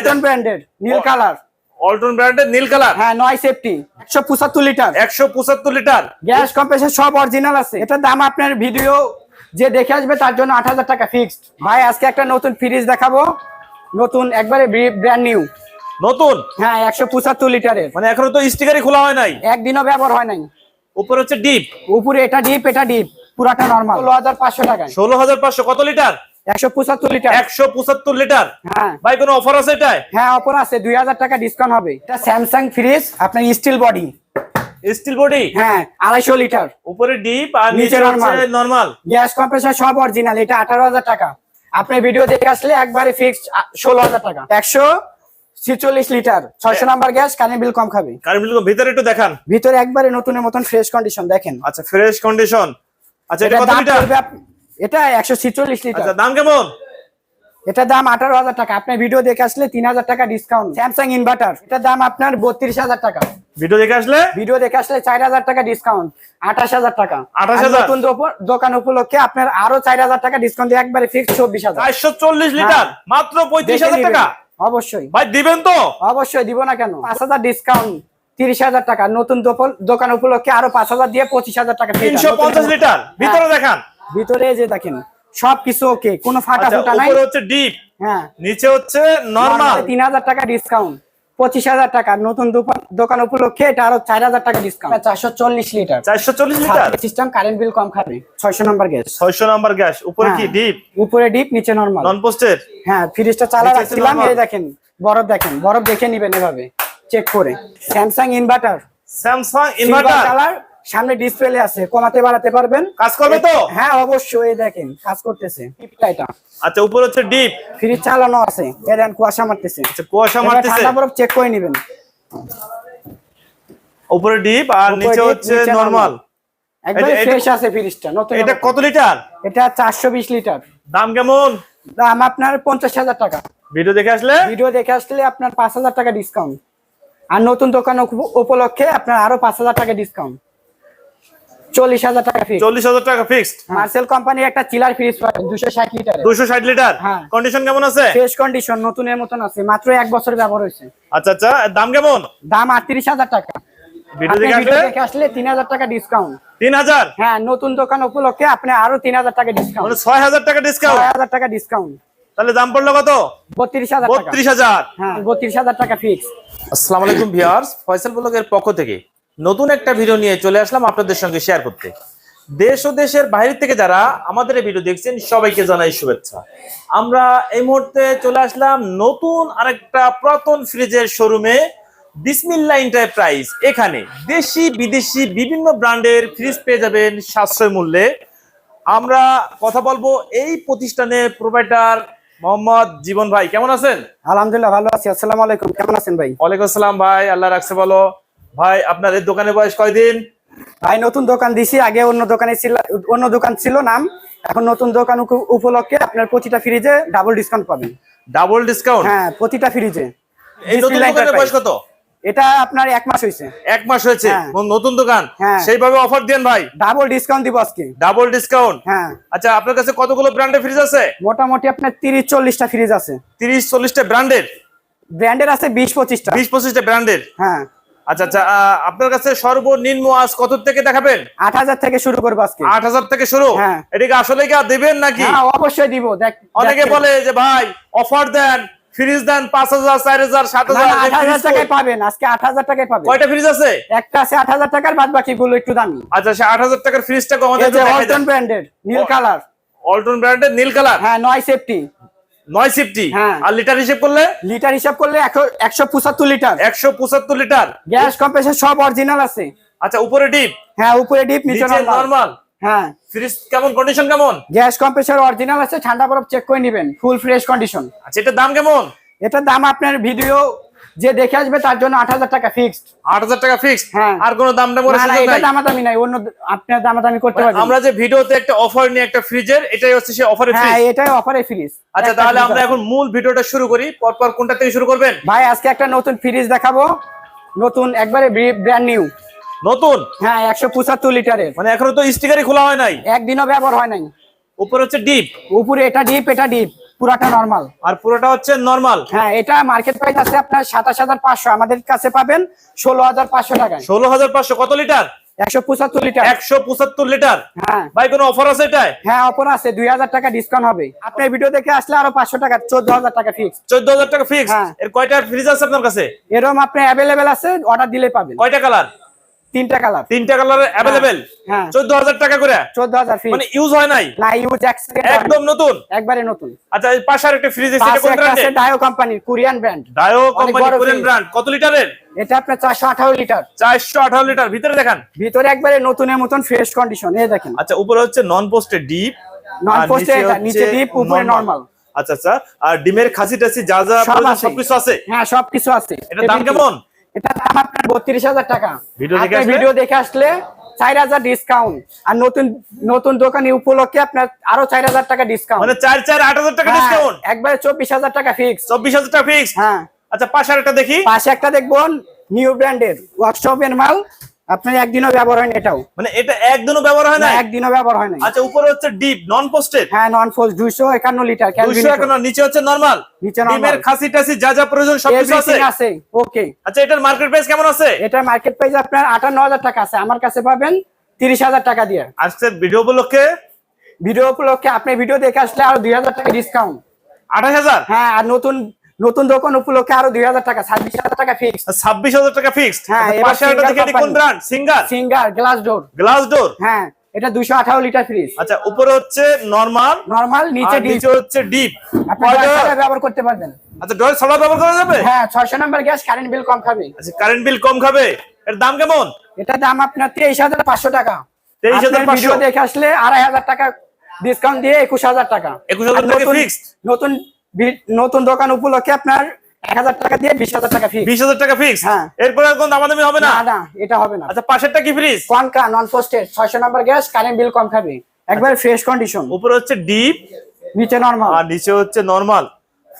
অল্টন ব্র্যান্ডের নীল কালার অল্টন ব্র্যান্ডের নীল কালার হ্যাঁ নয় সেফটি একশো পঁচাত্তর লিটার একশো পঁচাত্তর লিটার গ্যাস কম্প্রেসার সব অরিজিনাল আছে। এটার দাম আপনার ভিডিও যে দেখে আসবে তার জন্য আট হাজার টাকা ফিক্সড ভাই আজকে একটা নতুন ফ্রিজ দেখাবো। নতুন একবারে ব্র্যান্ড নিউ নতুন? হ্যাঁ একশো পঁচাত্তর লিটারের মানে এখনও তো স্টিকারই খোলা হয় নাই? একদিনও ব্যবহার হয় নাই। উপরে হচ্ছে ডিপ উপরে এটা ডিপ এটা ডিপ পুরাটা নর্মাল ষোলো হাজার পাঁচশো টাকায়। ষোলো হাজার পাঁচশো কত লিটার একশো পঁচাত্তর লিটার। একশো পঁচাত্তর লিটার? হ্যাঁ। ভাই কোনো অফার আছে এটায়? হ্যাঁ অপর আছে। দুই হাজার টাকা ডিসকাউন্ট হবে। এটা স্যামসাং ফ্রিজ আপনার স্টিল বডি স্টিল বডি হ্যাঁ আড়াইশো লিটার। উপরে ডিপ আর নিচে নিচে নরমাল গ্যাস কম্প্রেসার সব অরিজিনাল এটা আঠারো হাজার টাকা। আপনি ভিডিও দেখে আসলে একবারে ফিক্সড ষোলো হাজার টাকা। একশো ছিচল্লিশ লিটার। ছয়শো নাম্বার গ্যাস কারেন্ট বিল কম খাবে। কারেন্ট বিল ভিতরে একটু দেখান। ভিতরে একবারে নতুনের মতন ফ্রেশ কন্ডিশন দেখেন। আচ্ছা ফ্রেশ কন্ডিশন আচ্ছা এটা কত লিটার? এটা একশো ছিচল্লিশ লিটার আচ্ছা দাম কেমন? এটার দাম আঠারো হাজার টাকা। আপনি ভিডিও দেখে আসলে তিন হাজার টাকা ডিসকাউন্ট স্যামসাং ইনভার্টার এটার দাম আপনার বত্রিশ হাজার টাকা। ভিডিও দেখে আসলে? ভিডিও দেখে আসলে চার হাজার টাকা ডিসকাউন্ট আঠাশ হাজার টাকা। 28,000 আর নতুন দোকান উপলক্ষে আপনার আরও চার হাজার টাকা ডিসকাউন্ট দিয়ে একবারে ফিক্স চব্বিশ হাজার। চারশো চল্লিশ লিটার মাত্র পঁয়ত্রিশ হাজার টাকা? অবশ্যই। ভাই দিবেন তো? অবশ্যই দিব না কেন? পাঁচ হাজার ডিসকাউন্ট তিরিশ হাজার টাকা। নতুন দোকান উপলক্ষে আরও পাঁচ হাজার দিয়ে পঁচিশ হাজার টাকা তিনশো পঞ্চাশ লিটার ভিতরে হ্যাঁ, দেখান। ভিতরে যে দেখেন সবকিছু ওকে কোনো ফাটা আচ্ছা ফুটা নাই। উপরে হচ্ছে ডিপ হ্যাঁ। নিচে হচ্ছে নরমাল তিন হাজার টাকা ডিসকাউন্ট পঁচিশ হাজার টাকা। নতুন দোকান- দোকান উপলক্ষে এটা আরও চার হাজার টাকা ডিসকাউন্ট চারশো চল্লিশ লিটার চারশো চল্লিশ লিটার সিস্টেম কারেন্ট বিল কম খাবে। ছয়শো নম্বর গ্যাস ছয়শো নাম্বার গ্যাস উপরে কি হ্যাঁ। ডিপ উপরে ডিপ নিচে নরমাল নন পোস্টের হ্যাঁ ফ্রিজটা চালা রাখছিলাম এই দেখেন বরফ দেখেন বরফ দেখে নিবেন এভাবে চেক করে। Samsung inverter Samsung inverter colour সামনে ডিসপ্লে আছে কমাতে বাড়াতে পারবেন? কাজ করবে তো? হ্যাঁ অবশ্যই দেখেন কাজ করতেছে। এটা। আচ্ছা উপরে হচ্ছে ডিপ ফ্রিজ চালানো আছে দেখেন কুয়াশা মারতেছে। আচ্ছা কুয়াশা মারতেছে। ঠান্ডা বরফ চেক করে নিবেন। উপরে ডিপ আর নিচে হচ্ছে নরমাল এটা- ফ্রেশ আছে ফ্রিজটা নতুন এটা কত লিটার এটা চারশো বিশ লিটার দাম কেমন? দাম আপনার পঞ্চাশ হাজার টাকা। ভিডিও দেখে আসলে? ভিডিও দেখে আসলে আপনার পাঁচ হাজার টাকা ডিসকাউন্ট আর নতুন দোকান উপলক্ষে আপনার আরও পাঁচ হাজার টাকা ডিসকাউন্ট চল্লিশ হাজার টাকা ফিক্স চল্লিশ হাজার টাকা ফিক্সড মার্সেল কোম্পানির একটা চিলার ফ্রিজ পাবেন দুশো ষাট লিটার দুশো ষাট লিটার হ্যাঁ। কন্ডিশন কেমন আছে? ফ্রেশ কন্ডিশন নতুনের মতন আছে। মাত্র এক বছর ব্যবহার হয়েছে। আচ্ছা আচ্ছা দাম কেমন? দাম আটত্রিশ হাজার টাকা। আসলে? তিন হাজার ডিসকাউন্ট তিন হাজার? হ্যাঁ নতুন দোকান উপলক্ষে আপনি আরও তিন হাজার টাকা ডিসকাউন্ট মানে ছয় হাজার টাকা ডিসকাউন্ট ছয় হাজার টাকা ডিসকাউন্ট তাহলে দাম পড়ল কত? বত্রিশ হাজার বত্রিশ হাজার। হ্যাঁ বত্রিশ হাজার টাকা ফিক্স আসসালামু আলাইকুম ভিউয়ার্স ফয়সাল ব্লগের পক্ষ থেকে নতুন একটা ভিডিও নিয়ে চলে আসলাম আপনাদের সঙ্গে শেয়ার করতে। দেশ ও দেশের বাইরে থেকে যারা আমাদের এই ভিডিও দেখছেন সবাইকে জানাই শুভেচ্ছা। আমরা এই মুহূর্তে চলে আসলাম নতুন আরেকটা পুরাতন ফ্রিজের শোরুমে বিসমিল্লা এন্টারপ্রাইজ এখানে দেশি বিদেশি বিভিন্ন ব্র্যান্ডের ফ্রিজ পেয়ে যাবেন সাশ্রয় মূল্যে। আমরা কথা বলব এই প্রতিষ্ঠানের প্রোভাইডার মোহাম্মদ জীবন ভাই কেমন আছেন? আলহামদুলিল্লাহ ভালো আছি। আসসালামু আলাইকুম কেমন আছেন ভাই? ওয়ালাইকুম আসসালাম ভাই আল্লাহ রাখছে বলো ভাই আপনার এই দোকানের বয়স কয়দিন? ভাই নতুন দোকান দিছি। আগে অন্য দোকানে ছিল অন্য দোকান ছিল নাম। এখন নতুন দোকান উপলক্ষে আপনার প্রতিটা ফ্রিজে ডাবল ডিসকাউন্ট পাবেন। ডাবল ডিসকাউন্ট হ্যাঁ প্রতিটা ফ্রিজে এই নতুন দোকানের বয়স কত? এটা আপনার এক মাস হয়েছে এক মাস হয়েছে? হ্যাঁ। নতুন দোকান? হ্যাঁ। সেইভাবে অফার দেন ভাই। ডাবল ডিসকাউন্ট দিব আজকে। ডাবল ডিসকাউন্ট হ্যাঁ। আচ্ছা আপনার কাছে কতগুলো ব্র্যান্ডের ফ্রিজ আছে? মোটামুটি আপনার তিরিশ চল্লিশটা ফ্রিজ আছে। তিরিশ চল্লিশটা ব্র্যান্ডের ব্র্যান্ডের আছে বিশ পঁচিশটা। বিশ পঁচিশটা ব্র্যান্ডের হ্যাঁ। আচ্ছা আচ্ছা আপনার কাছে সর্বনিম্ন আজ কত থেকে দেখাবেন? আট হাজার থেকে শুরু করব আজকে। আট হাজার থেকে শুরু? হ্যাঁ। এটাকে আসলে কি আর নাকি? হ্যাঁ অবশ্যই দিব। অনেকে দেখ- বলে যে ভাই অফার দেন ফ্রিজ দেন পাঁচ হাজার চার হাজার সাত হাজার টাকায় পাবেন। আজকে আট হাজার টাকায় পাবেন। কয়টা ফ্রিজ আছে? একটা আছে আট হাজার টাকার বাদ বাকি গুলো একটু দামি। আচ্ছা সে আট হাজার টাকার ব্র্যান্ডের নীল কালার অল্টন ব্র্যান্ডের নীল কালার হ্যাঁ নয় সেফটি নয় সিফটি। হ্যাঁ। আর লিটার হিসেব করলে? লিটার হিসাব করলে একশো- পঁচাত্তর লিটার। একশো পঁচাত্তর লিটার। গ্যাস কম্প্রেসার সব অরিজিনাল আছে। আচ্ছা উপরে ডিপ? হ্যাঁ উপরে ডিপ নিচে নরমাল হ্যাঁ। ফ্রিজ কেমন? কন্ডিশন কেমন? গ্যাস কম্প্রেসার অরিজিনাল আছে ঠান্ডা বরফ চেক করে নিবেন। ফুল ফ্রেশ কন্ডিশন আচ্ছা এটার দাম কেমন? এটার দাম আপনার ভিডিও যে দেখে আসবে তার জন্য আট হাজার টাকা ফিক্সড আট হাজার টাকা ফিক্সড হ্যাঁ। আর কোনো দাম দাম না না এটা দামাদামি নাই অন্য আপনার দামাদামি করতে পারবেন। আমরা যে ভিডিওতে একটা অফার নিয়ে একটা ফ্রিজের এটাই হচ্ছে সেই অফারের হ্যাঁ ফ্রিজ এটাই অফারে ফ্রিজ আচ্ছা তাহলে আমরা এখন মূল ভিডিওটা শুরু করি। পরপর কোনটা থেকে শুরু করবেন? ভাই আজকে একটা নতুন ফ্রিজ দেখাবো। নতুন একবারে ব্র্যান্ড নিউ নতুন? হ্যাঁ একশো পঁচাত্তর লিটারের। মানে এখনও তো স্টিকারই খোলা হয় নাই? একদিনও ব্যবহার হয় নাই। উপরে হচ্ছে ডিপ উপরে এটা ডিপ এটা ডিপ পুরাটা নর্মাল আর পুরোটা হচ্ছে নরমাল হ্যাঁ এটা মার্কেট প্রাইস আছে আপনার সাতাশ হাজার পাঁচশো। আমাদের কাছে পাবেন ষোলো হাজার পাঁচশো টাকায়। ষোলো হাজার পাঁচশো কত লিটার? একশো পঁচাত্তর লিটার। একশো পঁচাত্তর লিটার? হ্যাঁ। ভাই কোনো অফার আছে এটাই হ্যাঁ অপর আছে। দুই হাজার টাকা ডিসকাউন্ট হবে। আপনার ভিডিও দেখে আসলে আরও পাঁচশো টাকা চোদ্দ হাজার টাকা ফিক্স চোদ্দ হাজার টাকা ফিক্স হ্যাঁ। এর কয়টা ফ্রিজ আছে আপনার কাছে? এরকম আপনার অ্যাভেলেবেল আছে অর্ডার দিলে পাবেন। কয়টা কালার তিনটা কালার। তিনটা কালার অ্যাভেলেবেল হ্যাঁ। চোদ্দ হাজার টাকা করে? চোদ্দ হাজার মানে ইউজ হয় নাই? না ইউজ একদম নতুন? একবারে নতুন। আচ্ছা এই পাশে আর একটা ফ্রিজ এসে পাশে কোন আছে ব্র্যান্ডের ডায়ো কোম্পানির Korean brand Daewoo company Korean brand কত লিটারের? এটা আপনার চারশো আঠারো লিটার। চারশো আঠারো লিটার। ভিতরে দেখান। ভিতরে একবারে নতুনের মতন ফ্রেশ কন্ডিশন এই দেখেন। আচ্ছা উপরে হচ্ছে নন পোস্টেড ডিপ Non-posted এটা, নিচে deep, উপরে normal। আচ্ছা আচ্ছা আর ডিমের খাসি টাসি যা যা আছে। সবকিছু আছে? হ্যাঁ সবকিছু আছে। এটার দাম কেমন? এটা দাম আপনার বত্রিশ হাজার টাকা। ভিডিও দেখে আসলে? চার হাজার ডিসকাউন্ট আর নতুন নতুন দোকানে উপলক্ষে আপনার আরও চার হাজার টাকা ডিসকাউন্ট মানে চার চার আট হাজার টাকা ডিসকাউন্ট একবারে চব্বিশ হাজার টাকা ফিক্স চব্বিশ হাজার টাকা ফিক্স হ্যাঁ। আচ্ছা পাশে একটা দেখি। পাশে একটা দেখবেন নিউ ব্র্যান্ডের ওয়ার্কশপ এর মাল। আপনার একদিনও ব্যবহার হয়নি এটাও। মানে এটা একদিনও ব্যবহার হয় না একদিনও ব্যবহার হয় না আচ্ছা উপরে হচ্ছে ডিপ নন পোস্টেড হ্যাঁ নন পোস্ট দুইশো একান্ন লিটার দুইশো একান্ন নিচে হচ্ছে নরমাল নিচে normal। ডিমের খাসি টাসি যা যা প্রয়োজন সবকিছু আছে? আছে ওকে আচ্ছা এটার মার্কেট প্রাইস কেমন আছে? এটা মার্কেট প্রাইস আপনার আটান্ন হাজার টাকা আছে। আমার কাছে পাবেন তিরিশ হাজার টাকা দিয়ে। আজকের ভিডিও উপলক্ষে? ভিডিও উপলক্ষে আপনি ভিডিও দেখে আসলে আরও দুই হাজার টাকা ডিসকাউন্ট আঠাশ হাজার? হ্যাঁ আর নতুন নতুন দোকান উপলক্ষে আরও দুই হাজার টাকা ছাব্বিশ হাজার টাকা ফিক্স ছাব্বিশ হাজার টাকা ফিক্সড হ্যাঁ, কোন brand Singer Singer glass door glass door হ্যাঁ এটা দুশো আঠারো লিটার ফ্রিজ আচ্ছা উপরে হচ্ছে নরমাল নর্মাল নিচে নিচে হচ্ছে ডিপ ব্যবহার করতে পারবেন। আচ্ছা ডয়েল সোলার ব্যবহার করা যাবে? হ্যাঁ ছয়শো নাম্বার গ্যাস কারেন্ট বিল কম খাবে। আচ্ছা কারেন্ট বিল কম খাবে? এর দাম কেমন? এটা দাম আপনার তেইশ হাজার পাঁচশো টাকা। 23,500 ভিডিও দেখে আসলে আড়াই হাজার টাকা ডিসকাউন্ট দিয়ে একুশ হাজার টাকা। 21,000 আর টাকা নতুন- নতুন দোকান উপলক্ষে আপনার এক হাজার টাকা দিয়ে বিশ হাজার টাকা ফিক্স বিশ হাজার টাকা ফিক্স হ্যাঁ। এরপরে আর কোন দামাদামি হবে না? এটা হবে না। আচ্ছা পাশেরটা কি ফ্রিজ কনকা নন পোস্টেড ছয়শো নাম্বার গ্যাস কারেন্ট বিল কম খাবে। একবার ফ্রেশ কন্ডিশন উপরে হচ্ছে ডিপ নিচে নর্মাল আর নিচে হচ্ছে নরমাল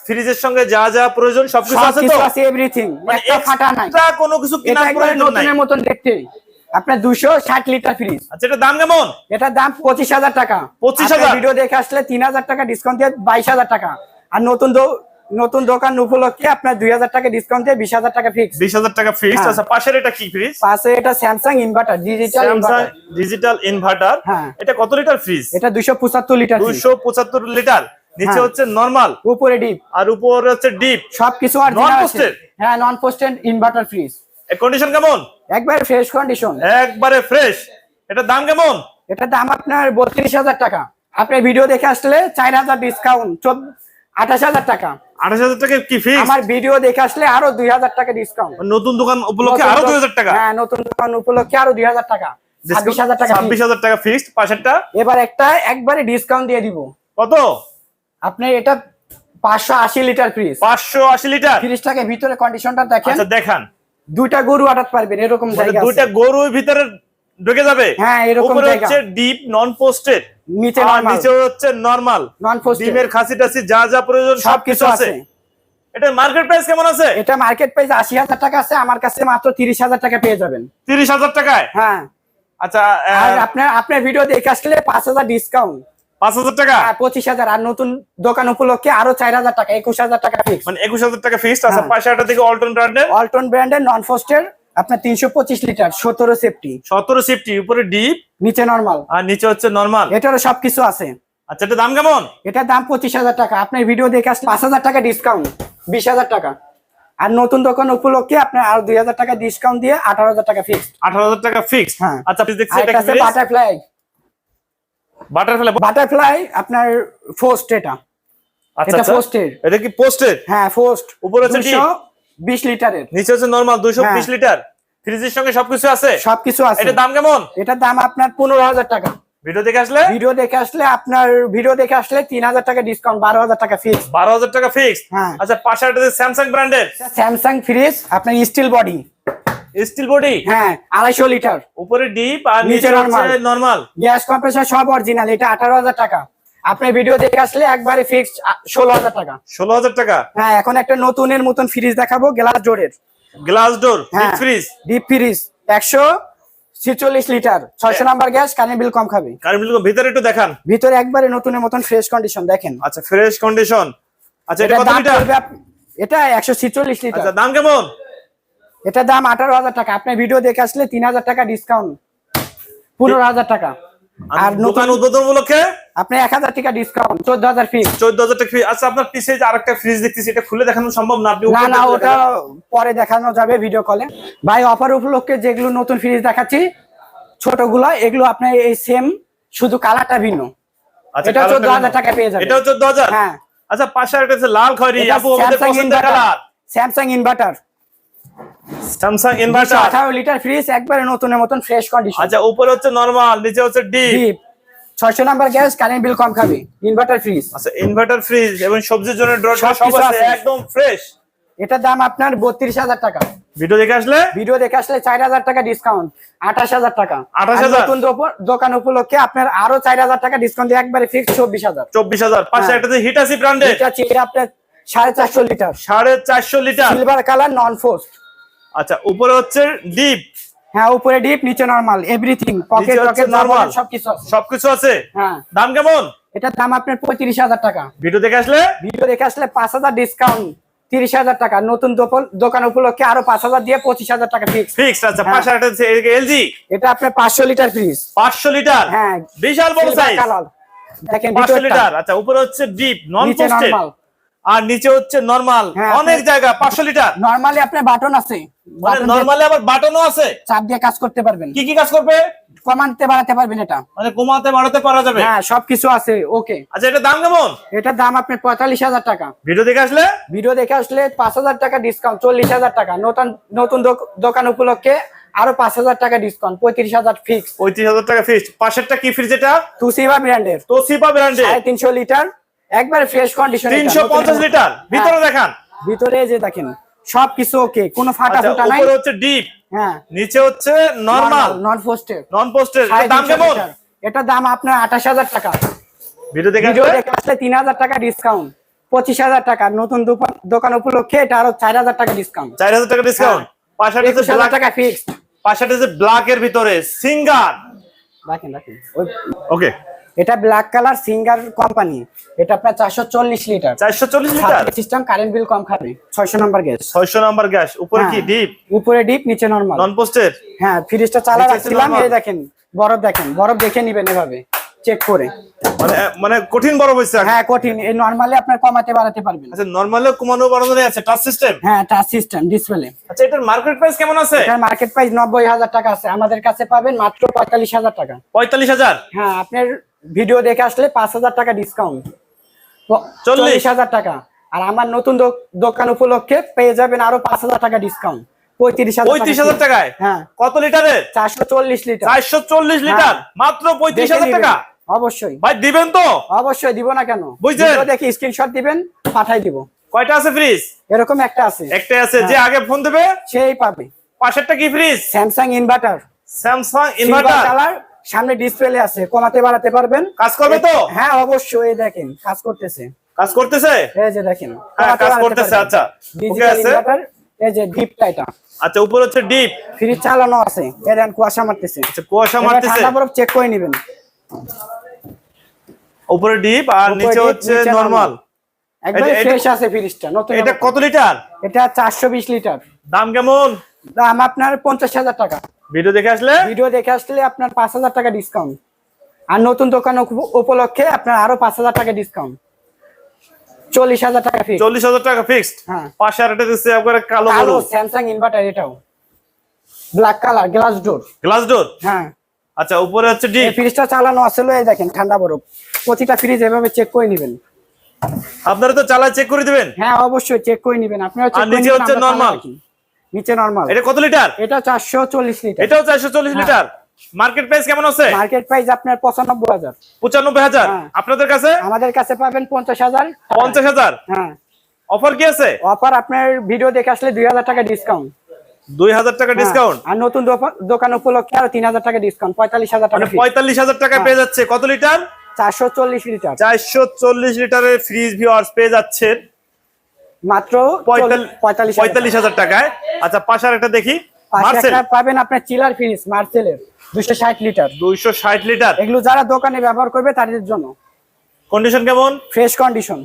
ফ্রিজের সঙ্গে যা যা প্রয়োজন সবকিছু আছে তো? কিছু আছে এভরিথিং মানে একটা ফাটা নাই। কোনো কিছু এটা কেনার একবারে প্রয়োজন নাই। নতুনের মতন দেখতে। আপনার দুশো ষাট লিটার ফ্রিজ আচ্ছা এটা দাম কেমন? দাম পঁচিশ হাজার টাকা। 25,000 আপনার ভিডিও দেখে আসলে তিন হাজার টাকা ডিসকাউন্ট দিয়ে বাইশ হাজার টাকা। আর নতুন নতুন দোকান উপলক্ষে আপনার দুই হাজার টাকা ডিসকাউন্ট দিয়ে বিশ হাজার টাকা ফিক্স বিশ হাজার টাকা ফিক্স হ্যাঁ। আচ্ছা পাশের এটা কি ফ্রিজ পাশে এটা Samsung inverter digital digital inverter. এটা কত লিটার ফ্রিজ এটা দুশো পঁচাত্তর লিটার। দুইশো পঁচাত্তর লিটার নিচে হ্যাঁ। হচ্ছে নরমাল উপরে ডিপ আর উপরে হচ্ছে ডিপ সবকিছু আর Non-posted? হ্যাঁ non posted inverter fridge condition কেমন? একবার ফ্রেশ কন্ডিশন একবারে ফ্রেশ এটার দাম কেমন? এটার দাম আপনার বত্রিশ হাজার টাকা। আপনার ভিডিও দেখে আসলে চার হাজার ডিসকাউন্ট আঠাশ হাজার টাকা। আঠাশ হাজার টাকা কি ফিক্স আমার ভিডিও দেখে আসলে আরও দুই হাজার টাকা ডিসকাউন্ট নতুন দোকান উপলক্ষে আরও দুই হাজার টাকা? হ্যাঁ নতুন দোকান উপলক্ষে আরও দুই হাজার টাকা। ছাব্বিশ হাজার টাকা ছাব্বিশ। হাজার টাকা ফিক্সড পাশেরটা? এবার একটা একবারে ডিসকাউন্ট দিয়ে দিব। কত? আপনার এটা পাঁচশো আশি লিটার ফ্রিজ পাঁচশো আশি লিটার ফ্রিজটাকে ভিতরে কন্ডিশনটা দেখেন। আচ্ছা দেখান। দুইটা গরু আটাতে পারবেন এরকম মানে জায়গা দুইটা গরু ভিতরে ঢুকে যাবে? হ্যাঁ, এরকম উপরে হচ্ছে ডিপ নন পোস্টেড নিচে আর নিচে হচ্ছে নরমাল নন পোস্টেড ডিমের খাসি টাসি যা যা প্রয়োজন সবকিছু আছে। এটার মার্কেট প্রাইস কেমন আছে? এটা মার্কেট প্রাইস আশি হাজার টাকা আছে আমার কাছে মাত্র তিরিশ হাজার টাকা পেয়ে যাবেন। তিরিশ হাজার টাকায়? হ্যাঁ। আচ্ছা আর আপনার আপনার ভিডিও দেখে আসলে পাঁচ হাজার ডিসকাউন্ট পাঁচ হাজার টাকা? পঁচিশ হাজার আর নতুন দোকান উপলক্ষে আরও চার হাজার টাকা একুশ হাজার টাকা ফিক্স মানে একুশ হাজার টাকা ফিক্সড আচ্ছা হ্যাঁ। পাশে একটা থেকে অল্টন ব্র্যান্ডের অল্টন ব্র্যান্ডের নন ফোস্টের আপনার তিনশো পঁচিশ লিটার সতেরো সেফটি সতেরো সেফটি উপরে ডিপ নিচে নর্মাল আর নিচে হচ্ছে নরমাল এটারও সবকিছু আছে। আচ্ছা এটা দাম কেমন? এটার দাম পঁচিশ হাজার টাকা। আপনার ভিডিও দেখে আসলে পাঁচ হাজার টাকা ডিসকাউন্ট বিশ হাজার টাকা। আর নতুন দোকান উপলক্ষে আপনার আর দুই হাজার টাকা ডিসকাউন্ট দিয়ে আঠারো হাজার টাকা ফিক্স আঠারো হাজার টাকা ফিক্সড হ্যাঁ। আচ্ছা আছে বাটারফ্লাই বাটারফ্লাই বাটারফ্লাই আপনার ফোস্ট এটা। আচ্ছা এটা আচ্ছা। পোস্টের এটা কি পোস্টেড হ্যাঁ ফোস্ট উপরে হচ্ছে দুশো বিশ লিটারের। নিচে হচ্ছে নরমাল হ্যাঁ। বিশ লিটার। ফ্রিজের সঙ্গে সবকিছু আছে? সবকিছু আছে। এটার দাম কেমন? এটার দাম আপনার পনেরো হাজার টাকা। ভিডিও দেখে আসলে? ভিডিও দেখে আসলে আপনার ভিডিও দেখে আসলে তিন হাজার টাকা ডিসকাউন্ট বারো হাজার টাকা ফিক্স বারো হাজার টাকা ফিক্সড হ্যাঁ। আচ্ছা পাশে একটা স্যামসাং ব্র্যান্ডের স্যামসাং ফ্রিজ আপনার স্টিল বডি স্টিল বডি হ্যাঁ আড়াইশো লিটার। উপরে ডিপ আর নিচে নরমাল গ্যাস কম্প্রেসার সব অরিজিনাল এটা আঠারো হাজার টাকা। আপনার ভিডিও দেখে আসলে একবারে ফিক্সড ষোলো হাজার টাকা। ষোলো হাজার টাকা? হ্যাঁ এখন একটা নতুনের মতন ফ্রিজ দেখাবো গ্লাস ডোরের গ্লাস ডোর হ্যাঁ ফ্রিজ ডিপ ফ্রিজ একশো ছিচল্লিশ লিটার ছয়শো নাম্বার গ্যাস কারেন্ট বিল কম খাবে। কারেন্ট বিল ভিতরে একটু দেখান। ভিতরে একবারে নতুনের মতন ফ্রেশ কন্ডিশন দেখেন। আচ্ছা ফ্রেশ কন্ডিশন আচ্ছা এটা কত লিটার এটা একশো ছিচল্লিশ লিটার আচ্ছা দাম কেমন? এটা দাম আঠারো হাজার টাকা। আপনার ভিডিও দেখে আসলে তিন হাজার টাকা ডিসকাউন্ট পনেরো হাজার টাকা। আর নতুন দোকান উদ্বোধন উপলক্ষে? আপনি এক হাজার টাকা ডিসকাউন্ট চোদ্দ হাজার ফিক্স চোদ্দ হাজার টাকা ফ্রি আচ্ছা আপনার পিছে যে আরেকটা ফ্রিজ দেখতেছি এটা খুলে দেখানো সম্ভব না? আপনি না না ওটা পরে দেখানো যাবে ভিডিও কলে ভাই অফার উপলক্ষে যেগুলো নতুন ফ্রিজ দেখাচ্ছি ছোটগুলো এগুলো আপনার এই সেম শুধু কালারটা ভিন্ন। আচ্ছা, এটা চোদ্দ হাজার? টাকা পেয়ে যাবে এটাও চোদ্দ হাজার? হ্যাঁ। আচ্ছা পাশে একটা লাল খয়রি আপু আমাদের পছন্দের colour Samsung inverter Samsung inverter আঠারো লিটার ফ্রিজ একবারে নতুনের মতন ফ্রেশ কন্ডিশন আচ্ছা উপরে হচ্ছে নরমাল নিচে হচ্ছে ডিপ ডিপ ছয়শো নাম্বার গ্যাস কারেন্ট বিল কম খাবে। ইনভার্টার ফ্রিজ আচ্ছা ইনভার্টার ফ্রিজ এবং সবজির জন্য ড্র সব আছে। একদম ফ্রেশ এটার দাম আপনার বত্রিশ হাজার টাকা। ভিডিও দেখে আসলে? ভিডিও দেখে আসলে চার হাজার টাকা ডিসকাউন্ট আঠাশ হাজার টাকা। 28,000 আর নতুন দোকান উপলক্ষে আপনার আরও চার হাজার টাকা ডিসকাউন্ট দিয়ে একবারে ফিক্স চব্বিশ হাজার। চব্বিশ হাজার। পাশে হ্যাঁ। একটা হিটাসি ব্র্যান্ডের এটা হচ্ছে আপনার সাড়ে চারশো লিটার। সাড়ে চারশো litre? Silver colour non frost আচ্ছা উপরে হচ্ছে ডিপ? হ্যাঁ উপরে ডিপ নিচে নরমাল এভরিথিং পকেট নিচে নরমাল সবকিছু আছে। সবকিছু আছে? হ্যাঁ। দাম কেমন? এটার দাম আপনার পঁয়ত্রিশ হাজার টাকা। ভিডিও দেখে আসলে? ভিডিও দেখে আসলে পাঁচ হাজার ডিসকাউন্ট তিরিশ হাজার টাকা। নতুন দোকান উপলক্ষে আরও পাঁচ হাজার দিয়ে পঁচিশ হাজার টাকা ফিক্স আচ্ছা হ্যাঁ। পাশে এলজি? এটা আপনার পাঁচশো লিটার ফ্রিজ পাঁচশো লিটার? হ্যাঁ। বিশাল বড় সাইজ দেখেন পাঁচশো লিটার আচ্ছা উপরে হচ্ছে ডিপ নন নরমাল আর নিচে হচ্ছে নরমাল হ্যাঁ, অনেক জায়গা পাঁচশো লিটার। নরমালি আপনার বাটন আছে। মানে নরমালি আবার বাটনও আছে। চাপ দিয়ে কাজ করতে পারবেন। কি কি কাজ করবে? কমাতে বাড়াতে পারবেন এটা। মানে কমাতে বাড়াতে পারা যাবে? হ্যাঁ সবকিছু আছে ওকে আচ্ছা এটা দাম কেমন? এটার দাম আপনার পঁয়তাল্লিশ হাজার টাকা। ভিডিও দেখে আসলে? ভিডিও দেখে আসলে পাঁচ হাজার টাকা ডিসকাউন্ট চল্লিশ হাজার টাকা। নতুন নতুন দোক- দোকান উপলক্ষে আরও পাঁচ হাজার টাকা ডিসকাউন্ট পঁয়ত্রিশ হাজার ফিক্স পঁয়ত্রিশ হাজার টাকা ফিক্সড পাশেরটা কি ফ্রিজ এটা? তুসিবা ব্র্যান্ডের তোসিপা ব্র্যান্ডে সাড়ে তিনশো লিটার। একবারে ফ্রেশ কন্ডিশন তিনশো পঞ্চাশ লিটার। ভিতরে দেখান। ভিতরে যে দেখেন সবকিছু ওকে কোনো ফাটা আচ্ছা ফুটা নাই। উপরে হচ্ছে ডিপ হ্যাঁ। নিচে হচ্ছে নরমাল নন পোস্টের নন পোস্টের দাম কেমন? এটার দাম আপনার আঠাশ হাজার টাকা। ভিডিও দেখে ভিডিও আসলে দেখে আসলে তিন হাজার টাকা ডিসকাউন্ট পঁচিশ হাজার টাকা। নতুন দোকান- দোকান উপলক্ষে এটা আরও চার হাজার টাকা ডিসকাউন্ট চার হাজার টাকা ডিসকাউন্ট পাশেরটা একুশ হচ্ছে হাজার টাকা ফিক্সড হচ্ছে ব্ল্যাক এর ভিতরে সিঙ্গার রাখেন রাখেন ওকে এটা ব্ল্যাক কালার সিঙ্গার কোম্পানি এটা আপনার চারশো চল্লিশ লিটার চারশো চল্লিশ লিটার সিস্টেম কারেন্ট বিল কম খাবে। ছয়শো নম্বর গ্যাস ছয়শো নাম্বার গ্যাস উপরে কি হ্যাঁ। ডিপ উপরে ডিপ নিচে নরমাল নন পোস্টের হ্যাঁ ফ্রিজটা চালা রাখছিলাম এই দেখেন বরফ দেখেন বরফ দেখে নিবেন এভাবে চেক করে। মানে মানে কঠিন বড় হয়েছে হ্যাঁ কঠিন। এই নরমালি আপনি কমাতে বাড়াতে পারবেন। আচ্ছা নরমালি কমানো বাড়ানো আছে টাচ সিস্টেম হ্যাঁ টাচ সিস্টেম ডিসপ্লে আচ্ছা এটার মার্কেট প্রাইস কেমন আছে? এটার মার্কেট প্রাইস নব্বই হাজার টাকা আছে। আমাদের কাছে পাবেন মাত্র পঁয়তাল্লিশ হাজার টাকা। পঁয়তাল্লিশ হাজার? হ্যাঁ আপনার ভিডিও দেখে আসলে পাঁচ হাজার টাকা ডিসকাউন্ট চল্লিশ। হাজার টাকা। আর আমার নতুন দোকান উপলক্ষে পেয়ে যাবেন আরও পাঁচ হাজার টাকা ডিসকাউন্ট পঁয়ত্রিশ হাজার টাকায়? হ্যাঁ। কত লিটারের? চারশো চল্লিশ লিটার। চারশো চল্লিশ লিটার? হ্যাঁ। মাত্র পঁয়ত্রিশ হাজার টাকা? অবশ্যই। ভাই দিবেন তো? অবশ্যই দিব না কেন? বুঝছেন? দেখে স্ক্রিনশট দিবেন পাঠাই দিব। কয়টা আছে ফ্রিজ এরকম একটা আছে। একটাই আছে। যে হ্যাঁ। আগে ফোন দেবে? সেই পাবে। পাশেরটা কি fridge Samsung inverter Samsung inverter সামনে ডিসপ্লে আছে কমাতে বাড়াতে পারবেন? কাজ করবে তো? হ্যাঁ অবশ্যই দেখেন কাজ করতেছে। কাজ করতেছে? এই যে দেখেন হ্যাঁ, কাজ করতেছে, আচ্ছা। ওকে আছে? এই যে ডিপটা এটা। আচ্ছা উপরে হচ্ছে ডিপ ফ্রিজ চালানো আছে এই দেখেন কুয়াশা মারতেছে। আচ্ছা কুয়াশা মারতেছে। ঠান্ডা বরফ চেক করে নেবেন। উপরে ডিপ আর নিচে হচ্ছে নরমাল এটা- ফ্রেশ আছে ফ্রিজটা নতুন এটা কত লিটার এটা চারশো বিশ লিটার দাম কেমন? দাম আপনার পঞ্চাশ হাজার টাকা। ভিডিও দেখে আসলে? ভিডিও দেখে আসলে আপনার পাঁচ হাজার টাকা ডিসকাউন্ট আর নতুন দোকান উপলক্ষে আপনার আরও পাঁচ হাজার টাকা ডিসকাউন্ট চল্লিশ হাজার টাকা ফিক্স চল্লিশ হাজার টাকা ফিক্সড হ্যাঁ। পাশে আর দিচ্ছে একবারে কালো কালো স্যামসাং ইনভার্টার এটাও। Black colour glass door glass door হ্যাঁ। আচ্ছা উপরে হচ্ছে ডিপ। ফ্রিজটা চালানো আসলে এই দেখেন ঠান্ডা বরফ। প্রতিটা ফ্রিজ এভাবে চেক করে নেবেন। আপনারা তো চালা চেক করে দিবেন? হ্যাঁ অবশ্যই চেক করে নেবেন। আপনারা আর করে নিচে হচ্ছে? রাখি। নিচে নরমাল এটা কত লিটার এটা চারশো চল্লিশ লিটার এটাও চারশো চল্লিশ হ্যাঁ। লিটার মার্কেট প্রাইস কেমন আছে? মার্কেট প্রাইস আপনার পঁচানব্বই হাজার। পঁচানব্বই হাজার? হ্যাঁ। আপনাদের কাছে? আমাদের কাছে পাবেন পঞ্চাশ হাজার। পঞ্চাশ হাজার? হ্যাঁ। অফার কি আছে? অফার আপনার ভিডিও দেখে আসলে দুই হাজার টাকা ডিসকাউন্ট দুই হাজার টাকা ডিসকাউন্ট আর নতুন দোকান উপলক্ষে আরও তিন হাজার টাকা ডিসকাউন্ট পঁয়তাল্লিশ হাজার মানে টাকা পঁয়তাল্লিশ হাজার টাকা হ্যাঁ। পেয়ে যাচ্ছে। কত লিটার চারশো চল্লিশ লিটার চারশো চল্লিশ লিটারের ফ্রিজ ভিওয়ার্স পেয়ে যাচ্ছেন। মাত্র পঁয়তাল্লিশ হাজার টাকায় আচ্ছা পাশে একটা দেখি পাবেন আপনার চিলার ফ্রিজ মার্সেলের দুশো ষাট লিটার দুইশো ষাট লিটার এগুলো যারা দোকানে ব্যবহার করবে তাদের জন্য। কন্ডিশন কেমন? ফ্রেশ কন্ডিশন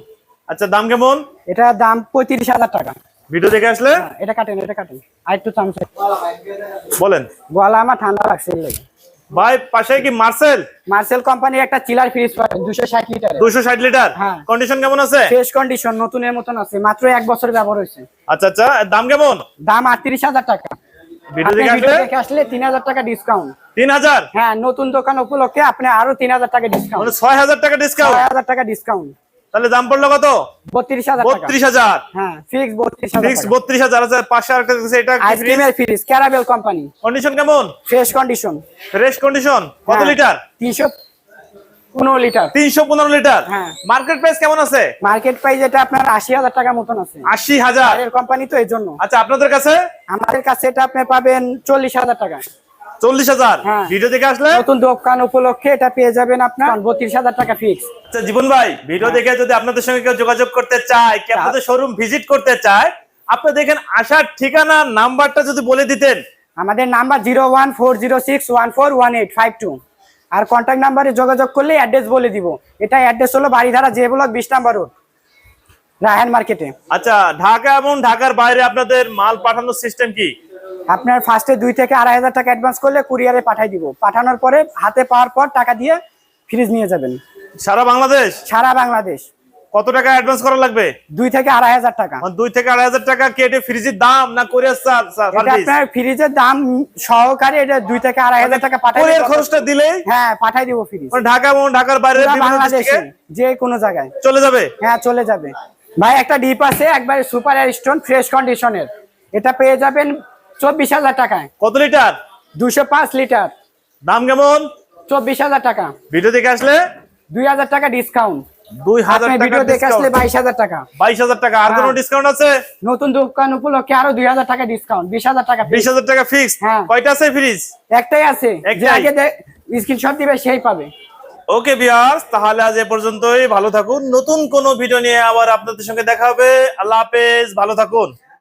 আচ্ছা দাম কেমন? এটা দাম পঁয়ত্রিশ হাজার টাকা। ভিডিও দেখে আসলে? হ্যাঁ, এটা কাটেন এটা কাটেন। আর একটু চামচে। বলেন। গলা আমার ঠান্ডা লাগছে। ভাই পাশে কি মার্সেল মার্সেল কোম্পানির একটা চিলার ফ্রিজ পাবেন দুশো ষাট লিটার দুশো ষাট লিটার। কন্ডিশন কেমন আছে? ফ্রেশ কন্ডিশন নতুনের মতন আছে মাত্র এক বছর ব্যবহার হয়েছে। আচ্ছা আচ্ছা দাম কেমন? দাম আটত্রিশ হাজার টাকা। ভিডিও দেখে আসলে? দেখে আসলে তিন হাজার টাকা ডিসকাউন্ট তিন হাজার? হ্যাঁ নতুন দোকান উপলক্ষে আপনি আরও তিন হাজার টাকা ডিসকাউন্ট মানে ছয় হাজার টাকা ডিসকাউন্ট ছয় হাজার টাকা ডিসকাউন্ট তাহলে দাম পড়ল কত? বত্রিশ হাজার বত্রিশ হাজার। হ্যাঁ ফিক্স বত্রিশ হাজার বত্রিশ হাজার পাঁচশো আর এটা আইসক্রিমের ফ্রিজ ক্যারাবেল কোম্পানি কন্ডিশন কেমন? ফ্রেশ কন্ডিশন ফ্রেশ কন্ডিশন কত। লিটার তিনশো পনেরো লিটার তিনশো পনেরো লিটার। মার্কেট প্রাইস কেমন আছে? মার্কেট প্রাইস এটা আপনার আশি হাজার টাকার মতন আছে। আশি হাজার। কোম্পানি তো এই জন্য। আচ্ছা আপনাদের কাছে? আমাদের কাছে এটা আপনি পাবেন চল্লিশ হাজার টাকা। চল্লিশ হাজার। হ্যাঁ। ভিডিও দেখে আসলে? নতুন দোকান উপলক্ষে এটা পেয়ে যাবেন আপনার। বত্রিশ হাজার টাকা ফিক্স আচ্ছা জীবন ভাই ভিডিও দেখে যদি আপনাদের সঙ্গে কেউ যোগাযোগ করতে চায় কি আপনাদের শোরুম ভিজিট করতে চায় আপনি দেখেন আসার ঠিকানা নাম্বারটা যদি বলে দিতেন। আমাদের number zero one four zero six one four one eight five two. আর কন্ট্যাক্ট নাম্বারে যোগাযোগ করলে অ্যাড্রেস বলে দিব। এটা অ্যাড্রেস হলো বাড়িধারা যে ব্লক বিশ নাম্বার রোড রায়হান মার্কেটে। আচ্ছা ঢাকা এবং ঢাকার বাইরে আপনাদের মাল পাঠানোর সিস্টেম কি? আপনার ফার্স্টে দুই থেকে আড়াই হাজার টাকা অ্যাডভান্স করলে কুরিয়ারে পাঠিয়ে দিব। পাঠানোর পরে হাতে পাওয়ার পর টাকা দিয়ে ফ্রিজ নিয়ে যাবেন। সারা বাংলাদেশ? সারা বাংলাদেশ। কত টাকা অ্যাডভান্স করা লাগবে? দুই থেকে আড়াই হাজার টাকা। মানে দুই থেকে আড়াই হাজার টাকা কেটে ফ্রিজের দাম না কোরিয়ার এটা আপনার ফ্রিজের দাম সহকারে এটা দুই থেকে আড়াই হাজার টাকা পাঠাই কোরিয়ার খরচটা দিলে হ্যাঁ পাঠাই দিব ফ্রিজ মানে ঢাকা এবং ঢাকার বাইরে বাংলাদেশে যে কোনো জায়গায়। চলে যাবে? হ্যাঁ চলে যাবে। ভাই একটা ডিপ আছে একবারে সুপার স্টোন ফ্রেশ কন্ডিশনের এটা পেয়ে যাবেন চব্বিশ হাজার টাকায় কত লিটার? দুশো পাঁচ লিটার। দাম কেমন? চব্বিশ হাজার টাকা। ভিডিও দেখে আসলে? দুই হাজার টাকা ডিসকাউন্ট দুই হাজার ভিডিও দেখে আসলে বাইশ হাজার টাকা। বাইশ হাজার টাকা। আর কোনো হ্যাঁ। ডিসকাউন্ট আছে? নতুন দোকান উপলক্ষে আরও দুই হাজার টাকা ডিসকাউন্ট বিশ হাজার টাকা বিশ হাজার টাকা ফিক্স হ্যাঁ। কয়টা আছে ফ্রিজ একটাই আছে। যে একটাই। আগে স্ক্রিনশট দিবে সেই পাবে। ওকে তাহলে আজ এ পর্যন্তই। ভালো থাকুন। নতুন কোনো ভিডিও নিয়ে আবার আপনাদের সঙ্গে দেখা হবে। আল্লাহ হাফেজ। ভালো থাকুন।